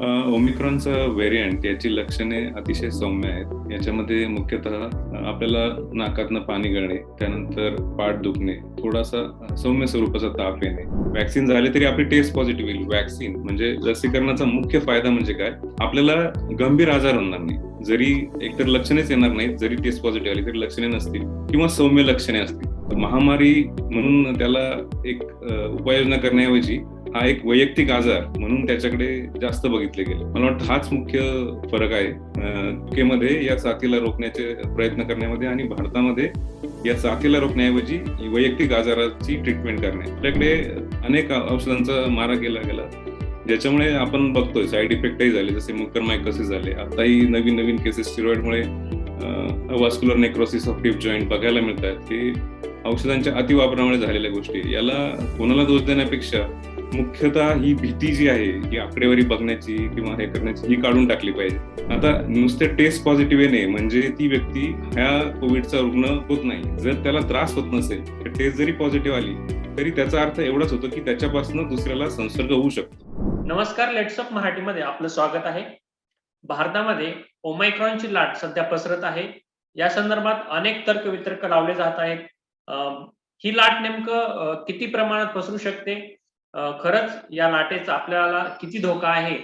ओमिक्रॉनचं variant याची लक्षणे अतिशय सौम्य आहेत. याच्यामध्ये मुख्यतः आपल्याला नाकातनं पाणी गळणे त्यानंतर पाठ दुखणे थोडासा सौम्य स्वरूपाचा ताप येणे. वॅक्सिन झाले तरी आपली टेस्ट पॉझिटिव्ह येईल. वॅक्सिन म्हणजे लसीकरणाचा मुख्य फायदा म्हणजे काय? आपल्याला गंभीर आजार होणार नाही. जरी एकतर लक्षणेच येणार नाहीत जरी टेस्ट पॉझिटिव्ह आली तरी लक्षणे नसतील किंवा सौम्य लक्षणे असतील. महामारी म्हणून त्याला एक उपाययोजना करण्याऐवजी हा एक वैयक्तिक आजार म्हणून त्याच्याकडे जास्त बघितले गेले. मला वाटतं हाच मुख्य फरक आहे. युकेमध्ये मध्ये या साथीला रोखण्याचे प्रयत्न करण्यामध्ये आणि भारतामध्ये या साथीला रोखण्याऐवजी वैयक्तिक आजाराची ट्रीटमेंट करणे. आपल्याकडे अनेक औषधांचा मारा केला गेला. ज्याच्यामुळे आपण बघतोय साईड इफेक्टही झाले जसे मुकर मायकोसिस झाले. आताही नवीन नवीन cases स्टिरॉइडमुळे vascular necrosis of hip joint बघायला मिळतात. की औषधांच्या अतिवापरामुळे झालेल्या गोष्टी. याला कोणाला दोष देण्यापेक्षा मुख्यतः ही भीती जी आहे ही आकडेवारी बघण्याची किंवा हे करण्याची ही काढून टाकली पाहिजे. आता नुसते टेस्ट पॉझिटिव्ह येणे म्हणजे ती व्यक्ती ह्या कोविडचा रुग्ण होत नाही. जर त्याला त्रास होत नसेल तर टेस्ट जरी पॉझिटिव्ह आली तरी त्याचा अर्थ एवढाच होतो की त्याच्यापासून दुसऱ्याला संसर्ग होऊ शकतो. नमस्कार लेट्सअप मराठीमध्ये आपलं स्वागत आहे. भारतामध्ये ओमायक्रॉनची लाट सध्या पसरत आहे. या संदर्भात अनेक तर्क वितर्क लावले जात आहेत. ही लाट नेमकं किती प्रमाणात पसरू शकते? खरंच या लाटेचा आपल्याला किती धोका आहे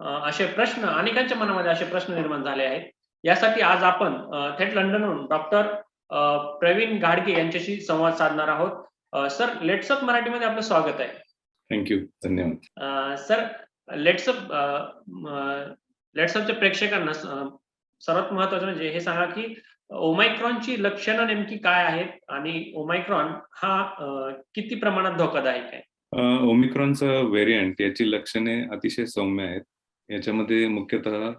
असे प्रश्न अनेकांच्या मनामध्ये असे प्रश्न निर्माण झाले आहेत. यासाठी आज आपण थेट लंडनहून डॉक्टर प्रवीण गाडगे यांच्याशी संवाद साधणार आहोत. सर लेट्सअप मराठीमध्ये आपलं स्वागत आहे. थँक्यू धन्यवाद. सर लेट्सअप लेट्सअपच्या प्रेक्षकांना सर्वात महत्वाचं म्हणजे हे सांगा की ओमायक्रॉनची लक्षणं नेमकी काय आहेत आणि ओमायक्रॉन हा किती प्रमाणात धोकादायक आहे? ओमिक्रॉनचं व्हेरियंट याची लक्षणे अतिशय सौम्य आहेत. याच्यामध्ये मुख्यतः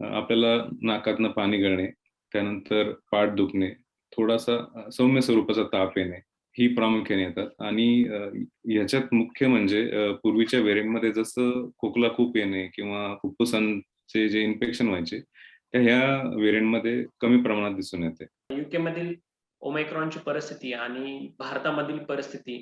आपल्याला नाकातनं पाणी गळणे त्यानंतर पाठ दुखणे थोडासा सौम्य स्वरूपाचा ताप येणे ही प्रामुख्याने येतात. आणि याच्यात ह्याच्यात मुख्य म्हणजे पूर्वीच्या व्हेरियंटमध्ये जसं खोकला खूप येणे किंवा फुफ्फुसांचे जे इन्फेक्शन व्हायचे त्या ह्या व्हेरियंटमध्ये कमी प्रमाणात दिसून येते. युके मधील ओमेक्रॉनची परिस्थिती आणि भारतामधील परिस्थिती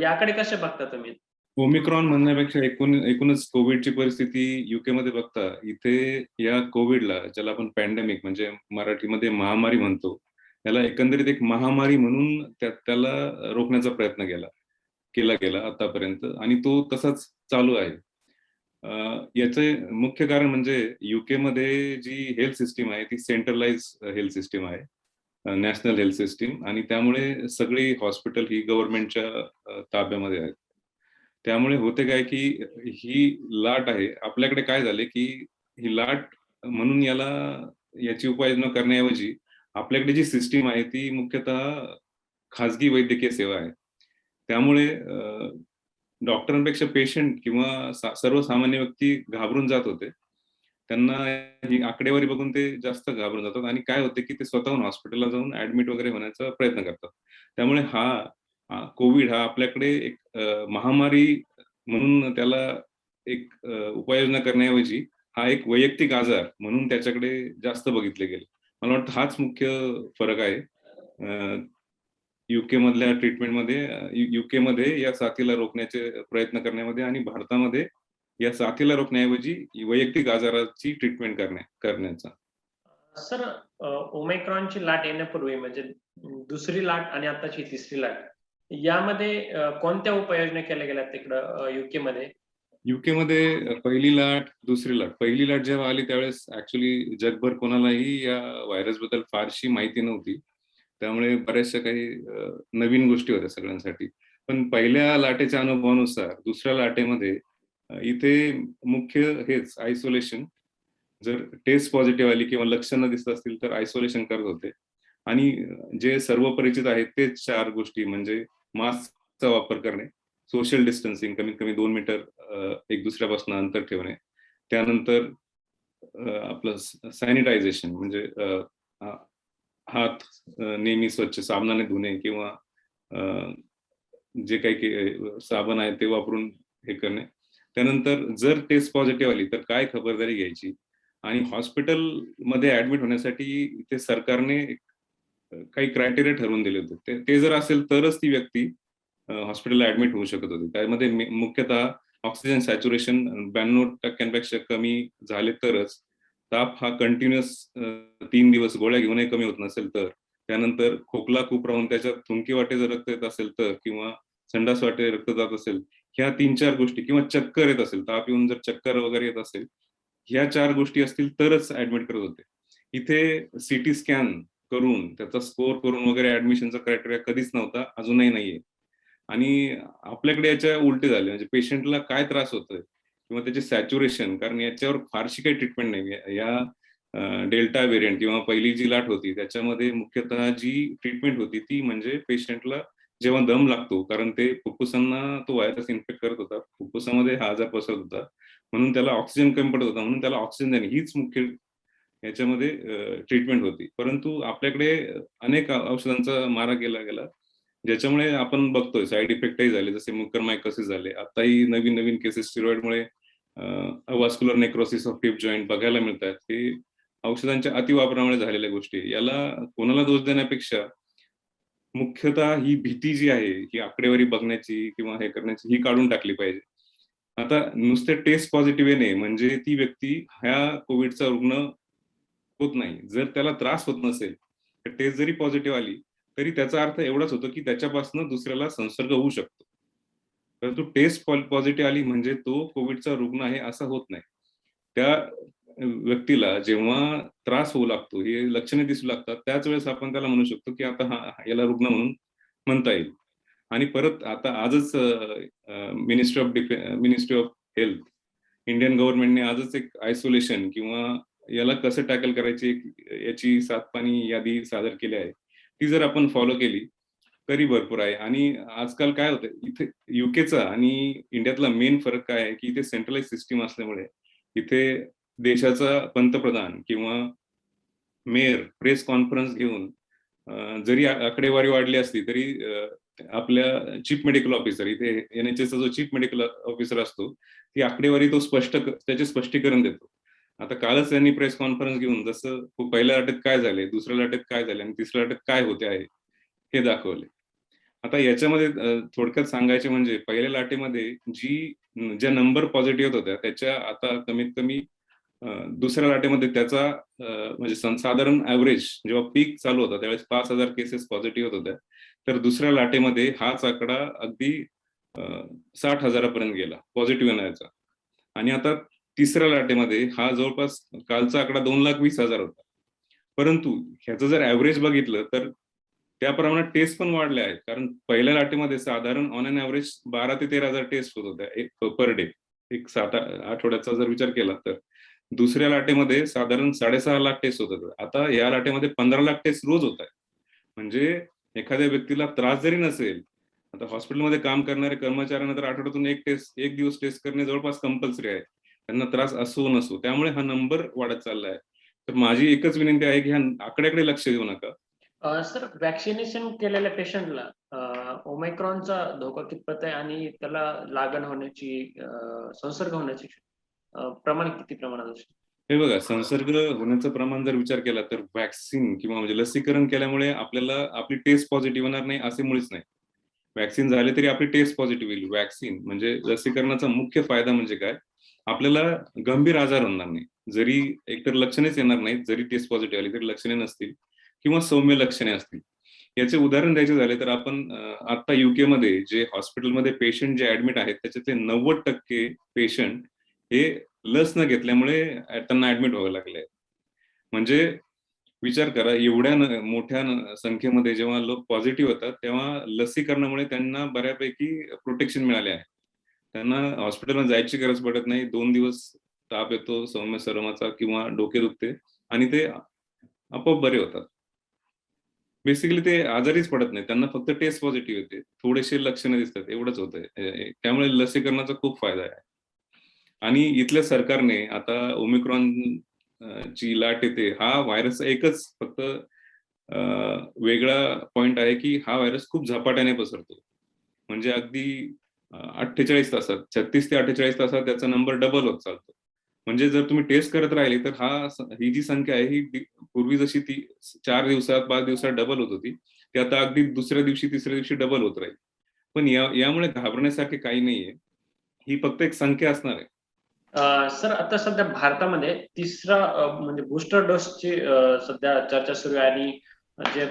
याकडे कसे बघता तुम्ही? ओमिक्रॉन म्हणण्यापेक्षा एकूण एकूणच कोविडची परिस्थिती युके मध्ये बघता इथे या कोविडला ज्याला आपण पॅन्डेमिक म्हणजे मराठीमध्ये महामारी म्हणतो त्याला एकंदरीत एक महामारी म्हणून त्या त्याला रोखण्याचा प्रयत्न केला केला गेला आतापर्यंत आणि तो तसाच चालू आहे. याचे मुख्य कारण म्हणजे युके मध्ये जी हेल्थ सिस्टीम आहे ती सेंट्रलाइज हेल्थ सिस्टीम आहे. नॅशनल हेल्थ सिस्टीम आणि त्यामुळे सगळी हॉस्पिटल ही गव्हर्नमेंटच्या ताब्यामध्ये आहेत. त्यामुळे होते काय की ही लाट आहे. आपल्याकडे काय झाले की ही लाट म्हणून याला याची उपाययोजना करण्याऐवजी आपल्याकडे जी सिस्टीम आहे ती मुख्यतः खाजगी वैद्यकीय सेवा आहे. त्यामुळे डॉक्टरांपेक्षा पेशंट किंवा सर्वसामान्य व्यक्ती घाबरून जात होते. त्यांना ही आकडेवारी बघून ते जास्त घाबरून जातात आणि काय होते की ते स्वतःहून हॉस्पिटलला जाऊन ऍडमिट वगैरे होण्याचा प्रयत्न करतात. त्यामुळे हा कोविड हा आपल्याकडे एक महामारी म्हणून त्याला एक उपाययोजना करण्याऐवजी हा एक वैयक्तिक आजार म्हणून त्याच्याकडे जास्त बघितले गेले. मला वाटतं हाच मुख्य फरक आहे. युके मधल्या ट्रीटमेंटमध्ये युके मध्ये या साथीला रोखण्याचे प्रयत्न करण्यामध्ये आणि भारतामध्ये या साथीला रोखण्याऐवजी वैयक्तिक आजाराची ट्रीटमेंट करण्या करण्याचा. सर ओमायक्रॉनची लाट येण्यापूर्वी म्हणजे दुसरी लाट आणि आताची तिसरी लाट यामध्ये कोणत्या उपाययोजना केल्या गेल्या तिकडं युके मध्ये? युके मध्ये पहिली लाट दुसरी लाट. पहिली लाट जेव्हा आली त्यावेळेस ऍक्च्युली जगभर कोणालाही या व्हायरसबद्दल फारशी माहिती नव्हती. त्यामुळे बऱ्याचशा काही नवीन गोष्टी होत्या सगळ्यांसाठी. पण पहिल्या लाटेच्या अनुभवानुसार दुसऱ्या लाटेमध्ये इथे मुख्य हेच आयसोलेशन जर टेस्ट पॉझिटिव्ह आली किंवा लक्षणं दिसत असतील तर आयसोलेशन करत होते. आणि जे सर्व परिचित आहेत तेच चार गोष्टी म्हणजे मास्कचा वापर करणे सोशल डिस्टन्सिंग कमीत कमी दोन मीटर एक दुसऱ्यापासून अंतर ठेवणे. त्यानंतर आपलं सॅनिटायझेशन म्हणजे हात नेहमी स्वच्छ साबणाने धुणे किंवा जे काही साबण आहे ते वापरून हे करणे. त्यानंतर जर टेस्ट पॉझिटिव्ह आली तर काय खबरदारी घ्यायची? आणि हॉस्पिटलमध्ये ऍडमिट होण्यासाठी ते सरकारने काही क्रायटेरिया ठरवून दिले होते. ते- ते जर असेल तरच ती व्यक्ती हॉस्पिटलला ऍडमिट होऊ शकत होती. त्यामध्ये मुख्यतः ऑक्सिजन सॅच्युरेशन ब्याण्णव टक्क्यांपेक्षा कमी झाले तरच ताप हा कंटिन्युअस तीन दिवस गोळ्या घेऊनही कमी होत नसेल तर त्यानंतर खोकला खूप राहून त्याच्यात थुंकी वाटे जर रक्त येत असेल तर किंवा संडास वाटे रक्त जात असेल ह्या तीन चार गोष्टी किंवा चक्कर येत असेल ताप येऊन जर चक्कर वगैरे येत असेल ह्या चार गोष्टी असतील तरच ऍडमिट करत होते. इथे सिटी स्कॅन करून त्याचा स्कोअर करून वगैरे ऍडमिशनचा क्रायटेरिया कधीच नव्हता अजूनही नाहीये. आणि आपल्याकडे याच्या उलटे झाले म्हणजे पेशंटला काय त्रास होतोय किंवा त्याचे सॅच्युरेशन कारण याच्यावर फारशी काही ट्रीटमेंट नाही. या डेल्टा व्हेरियंट किंवा पहिली जी लाट होती त्याच्यामध्ये मुख्यतः जी ट्रीटमेंट होती ती म्हणजे पेशंटला जेव्हा दम लागतो कारण ते फुफ्फुसांना तो व्हायरस इन्फेक्ट करत होता फुफ्फुसामध्ये हा आजार पसरत होता म्हणून त्याला ऑक्सिजन कमी पडत होता म्हणून त्याला ऑक्सिजन देणे हीच मुख्य याच्यामध्ये ट्रीटमेंट होती. परंतु आपल्याकडे अनेक औषधांचा मारा केला गेला ज्याच्यामुळे आपण बघतोय साईड इफेक्टही झाले जसे मुकर मायकोसिस झाले. आताही नवीन नवीन cases स्टिरॉइडमुळे vascular necrosis of hip joint बघायला मिळतात. हे औषधांच्या अतिवापरामुळे झालेल्या गोष्टी. याला कोणाला दोष देण्यापेक्षा मुख्यतः ही भीती जी आहे ही आकडेवारी बघण्याची किंवा हे करण्याची ही काढून टाकली पाहिजे. आता नुसते टेस्ट पॉझिटिव्ह येणे म्हणजे ती व्यक्ती ह्या कोविडचा रुग्ण होत नाही. जर त्याला त्रास होत नसेल तर टेस्ट जरी पॉझिटिव्ह आली तरी त्याचा अर्थ एवढाच होतो की त्याच्यापासून दुसऱ्याला संसर्ग होऊ शकतो. परंतु टेस्ट पॉझिटिव्ह आली म्हणजे तो कोविडचा रुग्ण आहे असं होत नाही. त्या व्यक्तीला जेव्हा त्रास होऊ लागतो हे लक्षणे दिसू लागतात त्याच वेळेस आपण त्याला म्हणू शकतो की आता हा याला रुग्ण म्हणून म्हणता येईल. आणि परत आता आजच ministry of defence ministry of health Indian गव्हर्नमेंटने आजच एक आयसोलेशन किंवा याला कसं टॅकल करायची याची सात पाणी यादी सादर केली आहे. ती जर आपण फॉलो केली तरी भरपूर आहे. आणि आजकाल काय होतं इथे युकेचा आणि इंडियातला मेन फरक काय आहे की इथे सेंट्रलाइज सिस्टीम असल्यामुळे इथे देशाचा पंतप्रधान किंवा मेयर प्रेस कॉन्फरन्स घेऊन जरी आकडेवारी वाढली असली तरी आपल्या चीफ मेडिकल ऑफिसर इथे एन एच एसचा जो चीफ मेडिकल ऑफिसर असतो ती आकडेवारी तो स्पष्ट त्याचे स्पष्टीकरण देतो. आता कालच त्यांनी प्रेस कॉन्फरन्स घेऊन जसं पहिल्या लाटेत काय झाले दुसऱ्या लाटेत काय झाले आणि तिसऱ्या लाटेत काय होते आहे हे दाखवले. आता याच्यामध्ये थोडक्यात सांगायचे म्हणजे पहिल्या लाटेमध्ये जी ज्या नंबर पॉझिटिव्ह होत्या त्याच्या आता कमीत कमी दुसऱ्या लाटेमध्ये त्याचा म्हणजे साधारण ऍव्हरेज जेव्हा पीक चालू होता त्यावेळेस पाच हजार केसेस पॉझिटिव्ह होत होत्या. तर दुसऱ्या लाटेमध्ये हाच आकडा अगदी साठ हजारापर्यंत गेला पॉझिटिव्ह येण्याचा आणि आता तिसऱ्या लाटेमध्ये हा जवळपास कालचा आकडा दोन लाख वीस हजार होता. परंतु ह्याचं जर ऍव्हरेज बघितलं तर त्या प्रमाणात टेस्ट पण वाढल्या आहेत. कारण पहिल्या लाटेमध्ये साधारण ऑन अन ऍव्हरेज बारा ते तेरा हजार टेस्ट होत होत्या एक पर डे एक सात आठवड्याचा जर विचार केला तर. दुसऱ्या लाटेमध्ये साधारण साडेसहा लाख टेस्ट होत होते आता या लाटेमध्ये पंधरा लाख टेस्ट रोज होत आहे म्हणजे एखाद्या व्यक्तीला त्रास जरी नसेल आता हॉस्पिटलमध्ये काम करणाऱ्या कर्मचाऱ्यांना तर आठवड्यातून एक टेस्ट एक दिवस टेस्ट करणे जवळपास कंपल्सरी आहे. त्यांना त्रास असो नसो त्यामुळे हा नंबर वाढत चालला आहे. तर माझी एकच विनंती आहे की ह्या आकड्याकडे लक्ष देऊ नका. सर वॅक्सिनेशन केलेल्या पेशंटला ओमायक्रॉनचा धोका कितपत आहे आणि त्याला लागण होण्याची संसर्ग होण्याची प्रमाण किती प्रमाणात असेल हे बघा संसर्ग होण्याचं प्रमाण जर विचार केला तर वॅक्सिन किंवा म्हणजे लसीकरण केल्यामुळे आपल्याला आपली टेस्ट पॉझिटिव्ह होणार नाही असे मुळेच नाही. वॅक्सिन झाले तरी आपली टेस्ट पॉझिटिव्ह येईल. वॅक्सिन म्हणजे लसीकरणाचा मुख्य फायदा म्हणजे काय? आपल्याला गंभीर आजार होणार नाही. जरी एकतर लक्षणेच येणार नाहीत जरी टेस्ट पॉझिटिव्ह आली तरी लक्षणे नसतील किंवा सौम्य लक्षणे असतील. याचे उदाहरण द्यायचे झाले तर आपण आता युकेमध्ये जे हॉस्पिटलमध्ये पेशंट जे ऍडमिट आहेत त्याच्यातले नव्वद टक्के पेशंट हे लस न घेतल्यामुळे त्यांना ऍडमिट व्हावं लागले म्हणजे विचार करा एवढ्या मोठ्या संख्येमध्ये जेव्हा लोक पॉझिटिव्ह होतात तेव्हा लसीकरणामुळे त्यांना बऱ्यापैकी प्रोटेक्शन मिळाले आहे. त्यांना हॉस्पिटलला जायची गरज पडत नाही दोन दिवस ताप येतो सौम्य सरमाचा किंवा डोके दुखते आणि ते आपोआप बरे होतात. बेसिकली ते आजारीच पडत नाही त्यांना फक्त टेस्ट पॉझिटिव्ह येते. थोडेसे लक्षणं दिसतात एवढंच होतंय. त्यामुळे लसीकरणाचा खूप फायदा आहे. आणि इथल्या सरकारने आता ओमिक्रॉन ची लाट येते हा व्हायरस एकच फक्त वेगळा पॉइंट आहे की हा व्हायरस खूप झपाट्याने पसरतो. म्हणजे अगदी अठ्ठेचाळीस तासात छत्तीस ते अठ्ठेचाळीस तासात त्याचा नंबर डबल होत चालतो. म्हणजे जर तुम्ही टेस्ट करत राहिले तर हा ही जी संख्या आहे ही पूर्वी जशी ती चार दिवसात पाच दिवसात डबल होत होती ती आता अगदी दुसऱ्या दिवशी तिसऱ्या दिवशी डबल होत राहील. पण या यामुळे घाबरण्यासारखे काही नाहीये. ही फक्त एक संख्या असणार आहे. सर आता सध्या भारतामध्ये तिसरा म्हणजे बूस्टर डोसची सध्या चर्चा सुरू आहे आणि जे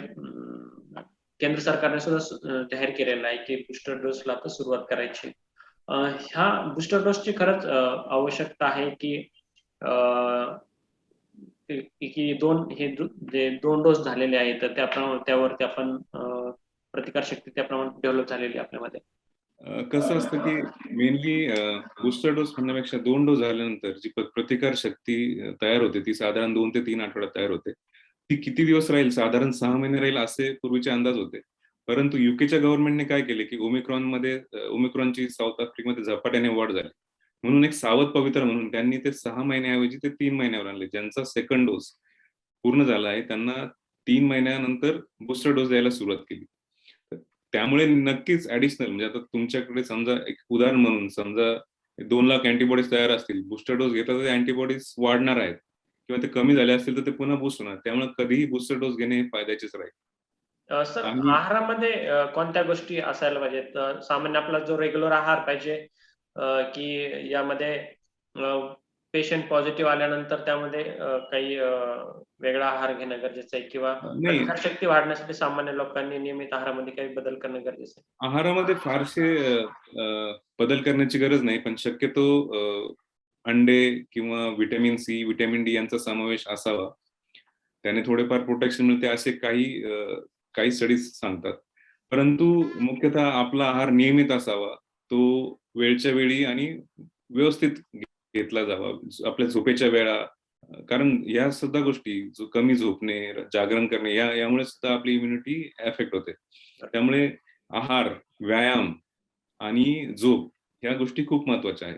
केंद्र सरकारने सुद्धा जाहीर केलेलं आहे की बूस्टर डोसला आता सुरुवात करायची. ह्या बूस्टर डोसची खरंच आवश्यकता आहे की अ, की दोन हे जे दोन डोस झालेले आहेत तर त्याप्रमाणे त्यावरती आपण प्रतिकारशक्ती प्रतिकार शक्ती त्याप्रमाणे डेव्हलप झालेली आहे आपल्यामध्ये. कसं असतं की मेनली बूस्टर डोस म्हणण्यापेक्षा दोन डोस झाल्यानंतर जी प्रतिकार शक्ती तयार होते ती साधारण दोन ते तीन आठवड्यात तयार होते. ती किती दिवस राहील? साधारण सहा महिने राहील असे पूर्वीचे अंदाज होते. परंतु युकेच्या गव्हर्नमेंटने काय केले की ओमिक्रॉनमध्ये ओमिक्रॉनची साऊथ आफ्रिकेमध्ये झपाट्याने वाढ झाली. म्हणून एक सावध पवित्र म्हणून त्यांनी ते सहा महिन्याऐवजी ते तीन महिन्यावर आणले. ज्यांचा सेकंड डोस पूर्ण झाला आहे त्यांना तीन महिन्यानंतर बुस्टर डोस द्यायला सुरुवात केली. त्यामुळे नक्कीच ऍडिशनल म्हणजे आता तुमच्याकडे समजा एक उदाहरण म्हणून समजा दोन लाख अँटीबॉडीज तयार असतील बूस्टर डोस घेता तर अँटीबॉडीज वाढणार आहेत. किंवा ते कमी झाले असतील तर ते पुन्हा बूस्ट होणार. त्यामुळे कधीही बूस्टर डोस घेणे हे फायद्याचेच राहील. सर आहारामध्ये कोणत्या गोष्टी असायला पाहिजेत? सामान्य आपला जो रेग्युलर आहार पाहिजे की यामध्ये पेशंट पॉझिटिव्ह आल्यानंतर त्यामध्ये काही वेगळा आहार घेणं गरजेचं आहे किंवा प्रतिकारशक्ती वाढण्यासाठी सामान्य लोकांनी नियमित आहारामध्ये काही बदल करणं गरजेचं आहे. आहारामध्ये फारसे बदल करण्याची गरज नाही पण शक्यतो अंडे किंवा विटॅमिन सी विटॅमिन डी यांचा समावेश असावा. त्याने थोडेफार प्रोटेक्शन मिळते असे काही काही स्टडीज सांगतात. परंतु मुख्यतः आपला आहार नियमित असावा तो वेळच्या वेळी आणि व्यवस्थित घेतला जावा. आपल्या झोपेच्या वेळा कारण या सुद्धा गोष्टी जो कमी झोपणे जागरण करणे या यामुळे सुद्धा आपली इम्युनिटी एफेक्ट होते. त्यामुळे आहार व्यायाम आणि झोप या गोष्टी खूप महत्त्वाच्या आहेत.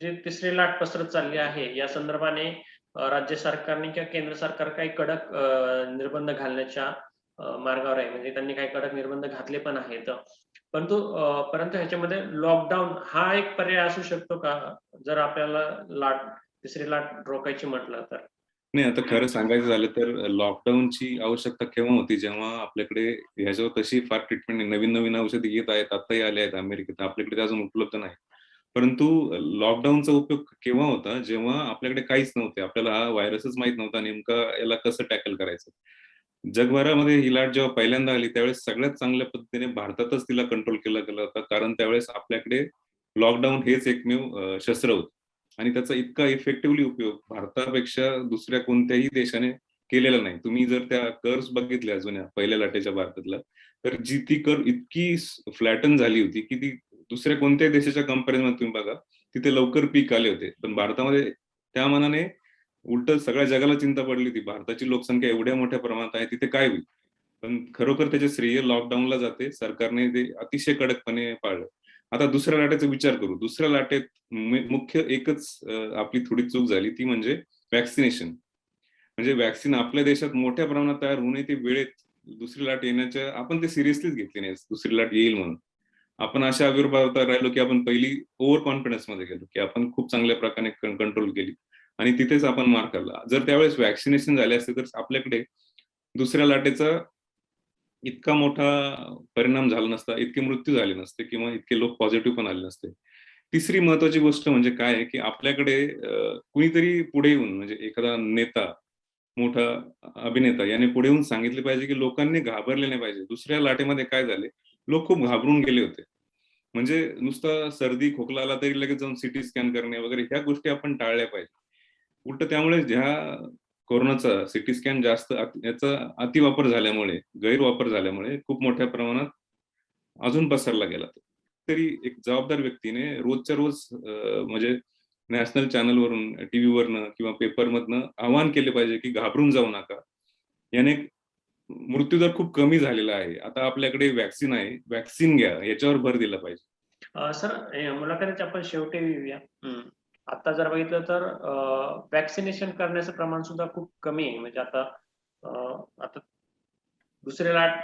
जे तिसरी लाट पसरत चालली आहे या संदर्भाने राज्य सरकारने किंवा केंद्र सरकार काही कडक निर्बंध घालण्याच्या मार्गावर आहे. म्हणजे त्यांनी काही कडक निर्बंध घातले पण आहेत. परंतु परंतु ह्याच्यामध्ये लॉकडाऊन हा एक पर्याय असू शकतो का? जर आपल्याला लाट तिसरी लाट रोखायची म्हटलं तर. नाही आता खरं सांगायचं झालं तर लॉकडाऊनची आवश्यकता केव्हा होती? जेव्हा आपल्याकडे ह्याच्यावर तशी फार ट्रीटमेंट नवीन नवीन औषधी येत आहेत आताही आले आहेत अमेरिकेत. आपल्याकडे ते अजून उपलब्ध नाही. परंतु लॉकडाऊनचा उपयोग केव्हा होता? जेव्हा आपल्याकडे काहीच नव्हते. आपल्याला हा व्हायरसच माहीत नव्हता नेमका याला कसं टॅकल करायचं. जगभरामध्ये ही लाट जेव्हा पहिल्यांदा आली त्यावेळेस सगळ्यात चांगल्या पद्धतीने भारतातच तिला कंट्रोल केला गेला होता. कारण त्यावेळेस आपल्याकडे लॉकडाऊन हेच एकमेव शस्त्र होतं. आणि त्याचा इतका इफेक्टिव्हली उपयोग भारतापेक्षा दुसऱ्या कोणत्याही देशाने केलेला नाही. तुम्ही जर त्या कर्स बघितल्या जुन्या पहिल्या लाटेच्या भारतातल्या तर जी ती कर इतकी फ्लॅटन झाली होती की ती दुसऱ्या कोणत्याही देशाच्या कंपॅरिझन तुम्ही बघा तिथे लवकर पीक आले होते. पण भारतामध्ये त्या मनाने उलट सगळ्या जगाला चिंता पडली होती. भारताची लोकसंख्या एवढ्या मोठ्या प्रमाणात आहे तिथे काय होईल? पण खरोखर त्याचे श्रेय लॉकडाऊनला जाते सरकारने ते अतिशय कडकपणे पाळलं. आता दुसऱ्या लाटेचा विचार करू. दुसऱ्या लाटेत मुख्य एकच आपली थोडी चूक झाली ती म्हणजे वॅक्सिनेशन म्हणजे वॅक्सिन आपल्या देशात मोठ्या प्रमाणात तयार होणे ते वेळेत दुसरी लाट येण्याच्या आपण ते सिरियसलीच घेतली नाही. दुसरी लाट येईल म्हणून. आपण अशा आविर्भावात राहिलो की आपण पहिली ओव्हर कॉन्फिडन्समध्ये गेलो की आपण खूप चांगल्या प्रकारे कंट्रोल केली. आणि तिथेच आपण मार खाल्ला जर त्यावेळेस वॅक्सिनेशन झाले असते तर आपल्याकडे दुसऱ्या लाटेचा इतका मोठा परिणाम झाला नसता इतके मृत्यू झाले नसते किंवा इतके लोक पॉझिटिव्ह पण आले नसते. तिसरी महत्वाची गोष्ट म्हणजे काय आहे की आपल्याकडे कुणीतरी पुढे येऊन म्हणजे एखादा नेता मोठा अभिनेता याने पुढे येऊन सांगितले पाहिजे की लोकांनी घाबरले नाही पाहिजे. दुसऱ्या लाटेमध्ये काय झाले? लोक खूप घाबरून गेले होते. म्हणजे नुसता सर्दी खोकला आला तरी लगेच जाऊन सिटी स्कॅन करणे वगैरे ह्या गोष्टी आपण टाळल्या पाहिजे. उलट त्यामुळे ज्या कोरोनाचा सिटी स्कॅन जास्त अति- याचा अतिवापर झाल्यामुळे गैरवापर झाल्यामुळे खूप मोठ्या प्रमाणात अजून पसरला गेला तो. तरी एक जबाबदार व्यक्तीने रोजच्या रोज म्हणजे नॅशनल चॅनलवरून टीव्हीवरनं किंवा पेपरमधनं आवाहन केले पाहिजे की घाबरून जाऊ नका. याने मृत्यूदर खूप कमी झालेला आहे. आता आपल्याकडे वॅक्सिन आहे. वॅक्सिन घ्या. याच्यावर भर दिला पाहिजे. सर मुलाखतीच्या आपण शेवटी येऊया. आता जर बघितलं तर वॅक्सिनेशन करण्याचं प्रमाण सुद्धा खूप कमी आहे. म्हणजे आता आता दुसरी लाट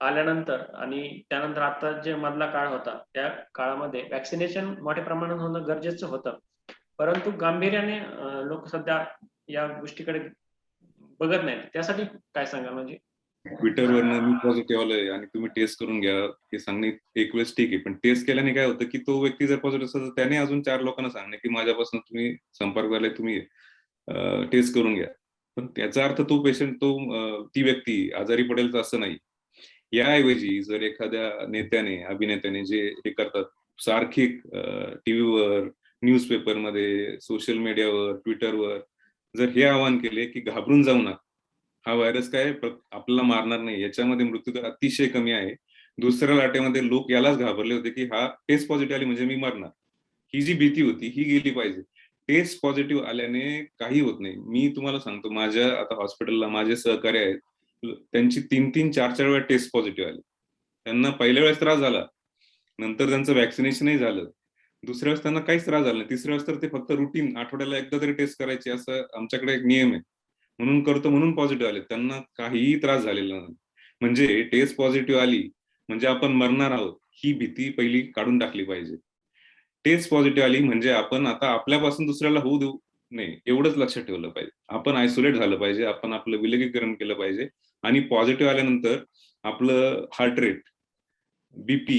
आल्यानंतर आणि त्यानंतर आता जे मधला काळ होता त्या काळामध्ये वॅक्सिनेशन मोठ्या प्रमाणात होणं गरजेचं होतं. परंतु गांभीर्याने लोक सध्या या गोष्टीकडे बघत नाहीत. त्यासाठी काय सांगाल? म्हणजे ट्विटरवरनं मी पॉझिटिव्ह आलोय आणि तुम्ही टेस्ट करून घ्या. हे सांगणे एक वेळेस ठीक आहे. पण टेस्ट केल्याने काय होतं की तो व्यक्ती जर पॉझिटिव्ह असेल तर त्याने अजून चार लोकांना सांगणे की माझ्यापासून तुम्ही संपर्क आलाय तुम्ही टेस्ट करून घ्या. पण त्याचा अर्थ तो पेशंट तो ती व्यक्ती आजारी पडेल तर असं नाही. याऐवजी जर एखाद्या नेत्याने अभिनेत्याने जे हे करतात सारखी टीव्हीवर न्यूजपेपरमध्ये सोशल मीडियावर ट्विटरवर जर हे आवाहन केले की घाबरून जाऊ नका हा व्हायरस काय आपल्याला मारणार नाही. याच्यामध्ये मृत्यूदर अतिशय कमी आहे. दुसऱ्या लाटेमध्ये लोक यालाच घाबरले होते की हा टेस्ट पॉझिटिव्ह आली म्हणजे मी मरणार. ही जी भीती होती ही गेली पाहिजे. टेस्ट पॉझिटिव्ह आल्याने काही होत नाही. मी तुम्हाला सांगतो माझ्या आता हॉस्पिटलला माझे सहकारी आहेत. त्यांची तीन तीन चार चार वेळा टेस्ट पॉझिटिव्ह आली. त्यांना पहिल्या वेळेस त्रास झाला. नंतर त्यांचं वॅक्सिनेशनही झालं. दुसऱ्या वेळेस त्यांना काहीच त्रास झाला नाही. तिसऱ्या वेळेस तर ते फक्त रुटीन आठवड्याला एकदा तरी टेस्ट करायची असं आमच्याकडे एक नियम आहे. म्हणून करतो म्हणून पॉझिटिव्ह आले. त्यांना काहीही त्रास झालेला नाही. म्हणजे टेस्ट पॉझिटिव्ह आली म्हणजे आपण मरणार आहोत ही भीती पहिली काढून टाकली पाहिजे. टेस्ट पॉझिटिव्ह आली म्हणजे आपण आता आपल्यापासून दुसऱ्याला होऊ देऊ नये एवढंच लक्षात ठेवलं पाहिजे. आपण आयसोलेट झालं पाहिजे आपण आपलं विलगीकरण केलं पाहिजे आणि पॉझिटिव्ह आल्यानंतर आपलं हार्ट रेट बीपी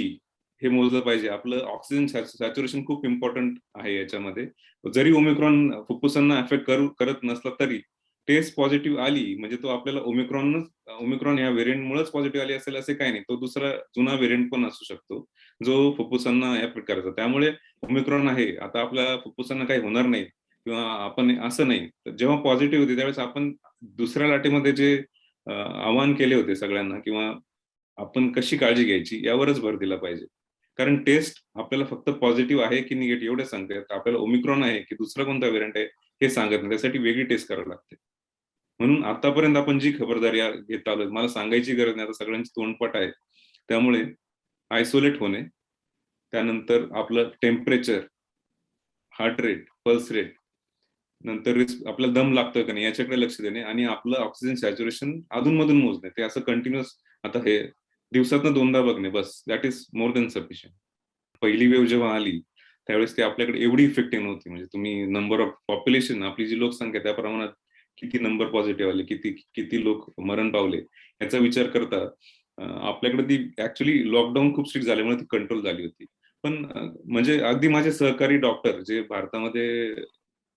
हे मोजलं पाहिजे. आपलं ऑक्सिजन सॅच्युरेशन खूप इम्पॉर्टंट आहे याच्यामध्ये. जरी ओमिक्रॉन फुफ्फुसांना अफेक्ट करू करत नसला तरी टेस्ट पॉझिटिव्ह आली म्हणजे तो आपल्याला ओमिक्रॉनच ओमिक्रॉन या व्हेरियंटमुळेच पॉझिटिव्ह आली असेल असे काही नाही. तो दुसरा जुना व्हेरियंट पण असू शकतो जो फुप्फुसांना या प्रकारचा. त्यामुळे ओमिक्रॉन आहे. आता आपल्या फुप्फुसांना काही होणार नाही किंवा आपण असं नाही. तर जेव्हा पॉझिटिव्ह होते त्यावेळेस आपण दुसऱ्या लाटेमध्ये जे आवाहन केले होते सगळ्यांना किंवा आपण कशी काळजी घ्यायची यावरच भर दिला पाहिजे. कारण टेस्ट आपल्याला फक्त पॉझिटिव्ह आहे की निगेटिव्ह एवढे सांगते. आपल्याला ओमिक्रॉन आहे की दुसरा कोणता व्हेरियंट आहे हे सांगत नाही. त्यासाठी वेगळी टेस्ट करावी लागते. म्हणून आतापर्यंत आपण जी खबरदारी घेत आलो मला सांगायची गरज नाही आता सगळ्यांची तोंडपट आहे. त्यामुळे आयसोलेट होणे त्यानंतर आपलं temperature heart rate pulse rate नंतर रिस्क आपला दम लागतोय का नाही याच्याकडे लक्ष देणे आणि आपलं ऑक्सिजन सॅच्युरेशन अधूनमधून मोजणे. ते असं कंटिन्युअस आता हे दिवसातनं दोनदा बघणे बस. That is more than sufficient पहिली वेव जेव्हा आली त्यावेळेस ते आपल्याकडे एवढी इफेक्टिव्ह नव्हती म्हणजे तुम्ही नंबर ऑफ पॉप्युलेशन आपली जी लोकसंख्या त्या प्रमाणात किती नंबर पॉझिटिव्ह आले किती किती लोक मरण पावले याचा विचार करता आपल्याकडे ती ऍक्च्युली लॉकडाऊन खूप स्ट्रिक्ट झाल्यामुळे ती कंट्रोल झाली होती. पण म्हणजे अगदी माझे सहकारी डॉक्टर जे भारतामध्ये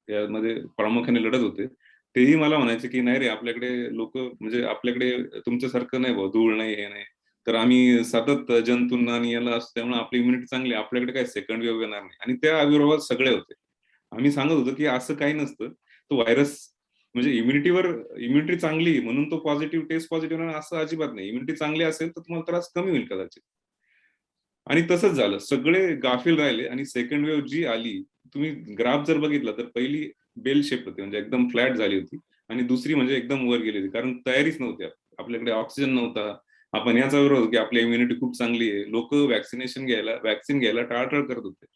यामध्ये प्रामुख्याने लढत होते तेही मला म्हणायचे की नाही रे आपल्याकडे लोक म्हणजे आपल्याकडे तुमच्यासारखं नाही भाऊ धूळ नाही हे नाही. तर आम्ही सतत जंतूंना आणि याला असतो त्यामुळे आपली इम्युनिटी चांगली आपल्याकडे काय सेकंड वेव्ह येणार नाही. आणि त्या आविर्भावात सगळे होते. आम्ही सांगत होतो की असं काही नसतं. तो व्हायरस म्हणजे इम्युनिटीवर इम्युनिटी चांगली म्हणून तो पॉझिटिव्ह टेस्ट पॉझिटिव्ह असं अजिबात नाही. इम्युनिटी चांगली असेल तर तुम्हाला त्रास कमी होईल कदाचित. आणि तसंच झालं. सगळे गाफील राहिले आणि सेकंड वेव्ह जी आली तुम्ही ग्राफ जर बघितला तर पहिली बेल शेप होती. म्हणजे एकदम फ्लॅट झाली होती. आणि दुसरी म्हणजे एकदम वर गेली होती. कारण तयारीच नव्हती. आपल्याकडे ऑक्सिजन नव्हता. आपण याचा विरोध की आपली इम्युनिटी खूप चांगली आहे. लोक व्हॅक्सिनेशन घ्यायला व्हॅक्सिन घ्यायला टाळाटाळ करत होते.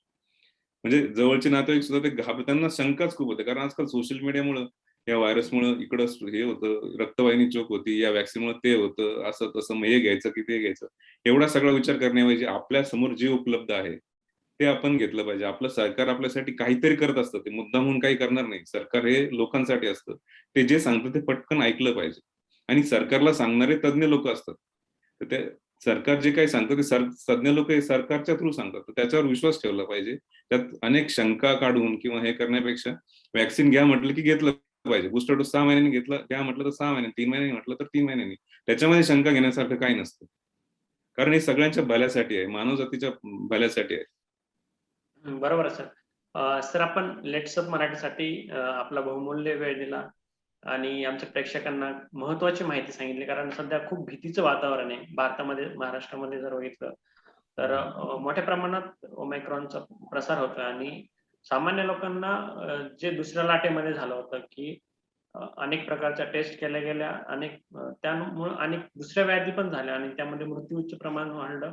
म्हणजे जवळचे नातेवाईक सुद्धा ते घाबरताना त्यांना शंकाच खूप होते. कारण आजकाल सोशल मीडियामुळे या व्हायरसमुळे इकडं हे होतं रक्तवाहिनी चोक होती या वॅक्सिनमुळे ते होतं असं तसं मग हे घ्यायचं की ते घ्यायचं. एवढा सगळा विचार करण्याऐवजी आपल्यासमोर जे उपलब्ध आहे ते आपण घेतलं पाहिजे. आपलं सरकार आपल्यासाठी काहीतरी करत असतं. ते मुद्दा म्हणून काही करणार नाही. सरकार हे लोकांसाठी असतं. ते जे सांगतं ते पटकन ऐकलं पाहिजे. आणि सरकारला सांगणारे तज्ज्ञ लोक असतात. तर ते सरकार जे काही सांगतं ते सर तज्ज्ञ लोक हे सरकारच्या थ्रू सांगतात. तर त्याच्यावर विश्वास ठेवला पाहिजे. त्यात अनेक शंका काढून किंवा हे करण्यापेक्षा वॅक्सिन घ्या म्हटलं की घेतलं पाहिजे बुस्टर डोस सहा महिन्यांनी घेतला त्या म्हटलं तर सहा महिन्यांनी तीन महिन्यांनी म्हटलं तर तीन महिन्यांनी त्याच्यामध्ये शंका घेण्यासारखं काही नसतं कारण हे सगळ्यांच्या भल्यासाठी आहे मानव जातीच्या भल्यासाठी आहे बरोबर सर. सर आपण लेट्सअप मराठीसाठी आपला बहुमूल्य वेळ दिला आणि आमच्या प्रेक्षकांना महत्वाची माहिती सांगितली. कारण सध्या खूप भीतीचं वातावरण आहे. भारतामध्ये, महाराष्ट्रामध्ये जर बघितलं तर मोठ्या प्रमाणात ओमिक्रॉनचा प्रसार होतोय आणि सामान्य लोकांना जे दुसऱ्या लाटेमध्ये झालं होतं की अनेक प्रकारच्या टेस्ट केल्या गेल्या, अनेक त्यामुळे अनेक दुसऱ्या व्याधी पण झाल्या आणि त्यामध्ये मृत्यूचं प्रमाण वाढलं.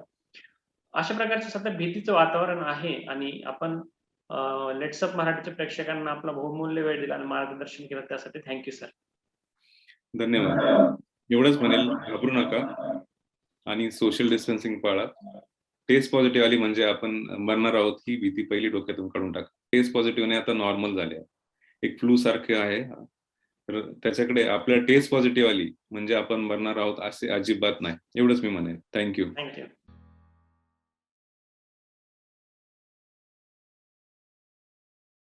अशा प्रकारचं सध्या भीतीचं वातावरण आहे आणि आपण लेट्सअप लेट्स अप मराठीच्या प्रेक्षकांना आपला बहुमूल्य वेळ दिला आणि मार्गदर्शन केलं त्यासाठी थँक यू सर. धन्यवाद. एवढंच म्हणेल घाबरू नका आणि सोशल डिस्टन्सिंग पाळा. टेस्ट पॉझिटिव्ह आली म्हणजे आपण मरणार आहोत ही भीती पहिली डोक्यातून काढून टाका. टेस्ट पॉझिटिव्हने आता नॉर्मल झाले एक फ्लू सारखे आहे. तर त्याच्याकडे आपल्या टेस्ट पॉझिटिव्ह आली म्हणजे आपण मरणार आहोत असे अजिबात नाही. एवढंच मी म्हणेन. Thank you thank you